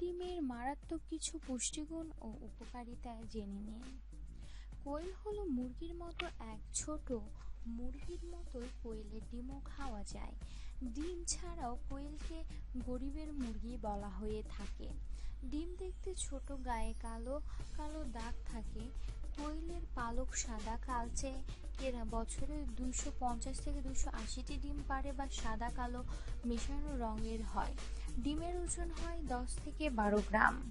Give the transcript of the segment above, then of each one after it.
ডিমের মারাত্মক কিছু পুষ্টিগুণ ও উপকারিতা জেনে নিন। কোয়েল হলো মুরগির মতো এক ছোট, মুরগির মতোই কোয়েলের ডিমও খাওয়া যায়। ডিম ছাড়াও কোয়েলকে গরিবের মুরগি বলা হয়ে থাকে। ডিম দেখতে ছোট, গায়ে কালো কালো দাগ থাকে। কোয়েলের পালক সাদা কালচে। এরা বছরে দুইশো পঞ্চাশ থেকে দুইশো আশিটি ডিম পারে বা সাদা কালো মেশানো রঙের হয়। ডিমের ওজন হয় দশ থেকে বারো গ্রাম।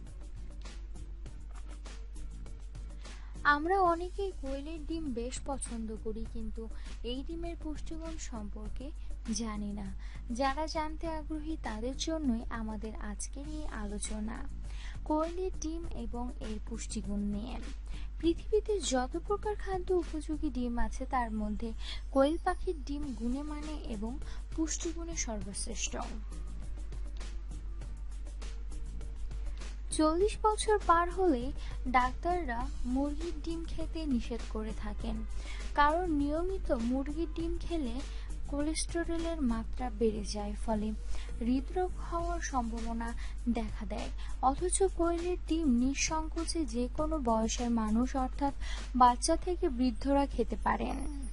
আমরা অনেকেই কোয়েলের ডিম বেশ পছন্দ করি, কিন্তু এই ডিমের পুষ্টিগুণ সম্পর্কে জানি না। যারা জানতে আগ্রহী তাদের জন্যই আমাদের আজকের এই আলোচনা। কোয়েলের ডিম এবং এর পুষ্টিগুণ নিয়ে। পৃথিবীতে যত প্রকার খাদ্য উপযোগী ডিম আছে, তার মধ্যে কোয়েল পাখির ডিম গুণে মানে এবং পুষ্টিগুণে সর্বশ্রেষ্ঠ। চল্লিশ বছর পার হলে ডাক্তাররা মুরগির ডিম খেতে নিষেধ করে থাকেন। কারণ নিয়মিত মুরগির ডিম খেলে কোলেস্টেরলের মাত্রা বেড়ে যায় ফলে হৃদরোগ হওয়ার সম্ভাবনা দেখা দেয়। অথচ কোয়েলের ডিম নিঃসংকোচে যে কোনো বয়সের মানুষ অর্থাৎ বাচ্চা থেকে বৃদ্ধরা খেতে পারেন।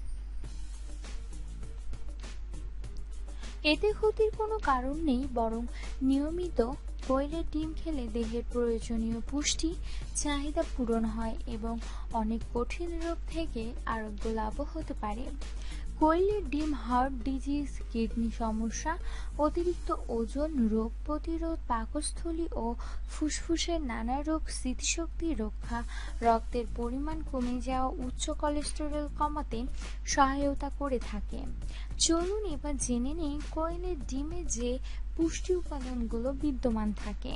এতে ক্ষতির কোনো কারণ নেই, বরং নিয়মিত কোয়েলের ডিম খেলে দেহের প্রয়োজনীয় পুষ্টি, চাহিদা পূরণ হয় এবং অনেক কঠিন রোগ থেকে আরোগ্য লাভও হতে পারে। কোয়েলের ডিম, হার্ট ডিজিজ, কিডনি সমস্যা, অতিরিক্ত ওজন, রোগ প্রতিরোধ, পাকস্থলী ও ফুসফুসের নানা রোগ, স্মৃতিশক্তি রক্ষা, রক্তের পরিমাণ কমে যাওয়া, উচ্চ কোলেস্টেরল কমাতে সহায়তা করে থাকে। চলুন এবার জেনে নেই কোয়েলের ডিমে যে পুষ্টি উপাদানগুলো বিদ্যমান থাকে।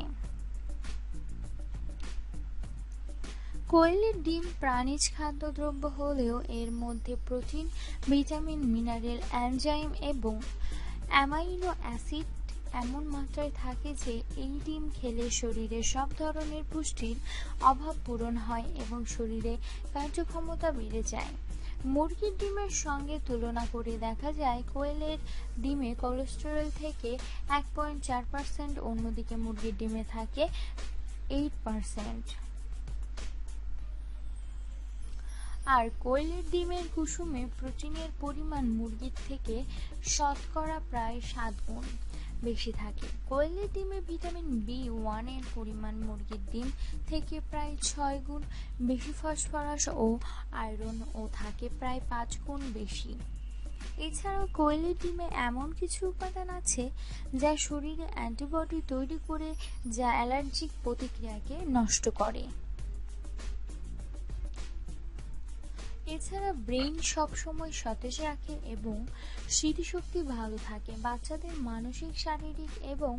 কোয়েলের ডিম প্রাণীজ খাদ্যদ্রব্য হলেও এর মধ্যে প্রোটিন, ভিটামিন, মিনারেল, অ্যানজাইম এবং অ্যামাইনো অ্যাসিড এমন মাত্রায় থাকে যে এই ডিম খেলে শরীরে সব ধরনের পুষ্টির অভাব পূরণ হয় এবং শরীরে কার্যক্ষমতা বেড়ে যায়। মুরগির ডিমের সঙ্গে তুলনা করে দেখা যায় কোয়েলের ডিমে কোলেস্টেরল থেকে এক পয়েন্ট চার পার্সেন্ট, অন্যদিকে মুরগির ডিমে থাকে এইট পার্সেন্ট। আর কোয়েলের ডিমের কুসুমে প্রোটিনের পরিমাণ মুরগির থেকে শতকরা প্রায় সাত গুণ বেশি থাকে। কোয়েলের ডিমে ভিটামিন বি ওয়ানের পরিমাণ মুরগির ডিম থেকে প্রায় ছয় গুণ বেশি ফসফরাস ও আয়রন ও থাকে প্রায় পাঁচ গুণ বেশি। এছাড়াও কোয়েলের ডিমে এমন কিছু উপাদান আছে যা শরীরে অ্যান্টিবডি তৈরি করে যা অ্যালার্জিক প্রতিক্রিয়াকে নষ্ট করে। এছাড়া ব্রেন সবসময় সতেজ রাখে এবং স্মৃতিশক্তি ভালো থাকে। বাচ্চাদের মানসিক, শারীরিক এবং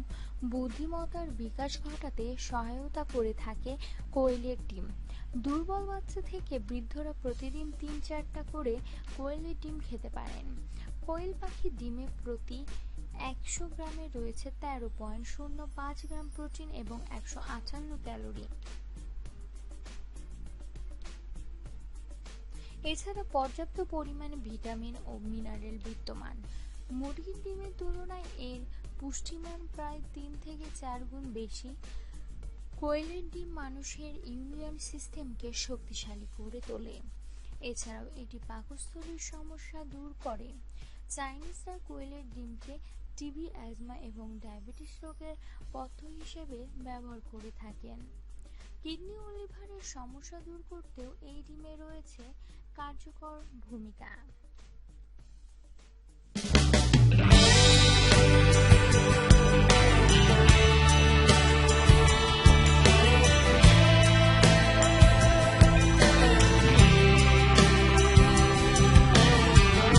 বুদ্ধিমত্তার বিকাশ ঘটাতে সহায়তা করে থাকে কোয়েলের ডিম দুর্বল বাচ্চা থেকে বৃদ্ধরা প্রতিদিন তিন চারটা করে কোয়েলের ডিম খেতে পারেন। কোয়েল পাখি ডিমে প্রতি একশো গ্রামে রয়েছে তেরো পয়েন্ট শূন্য পাঁচ গ্রাম প্রোটিন এবং একশো আটান্ন ক্যালোরি। এছাড়া পর্যাপ্ত পরিমাণে ভিটামিন ও মিনারেল বিদ্যমান। মুরগির ডিমের তুলনায় এর পুষ্টিমান প্রায় তিন থেকে চার গুণ বেশি। কোয়েলের ডিম মানুষের ইমিউন সিস্টেমকে শক্তিশালী করে তোলে। এছাড়াও এটি পাকস্থলীর সমস্যা দূর করে। চাইনিজরা কোয়েলের ডিমকে টিবি অ্যাজমা এবং ডায়াবেটিস রোগের পথ্য হিসেবে ব্যবহার করে থাকেন। কিডনি ও লিভারের সমস্যা দূর করতেও এই ডিমে রয়েছে কার্যকর ভূমিকা।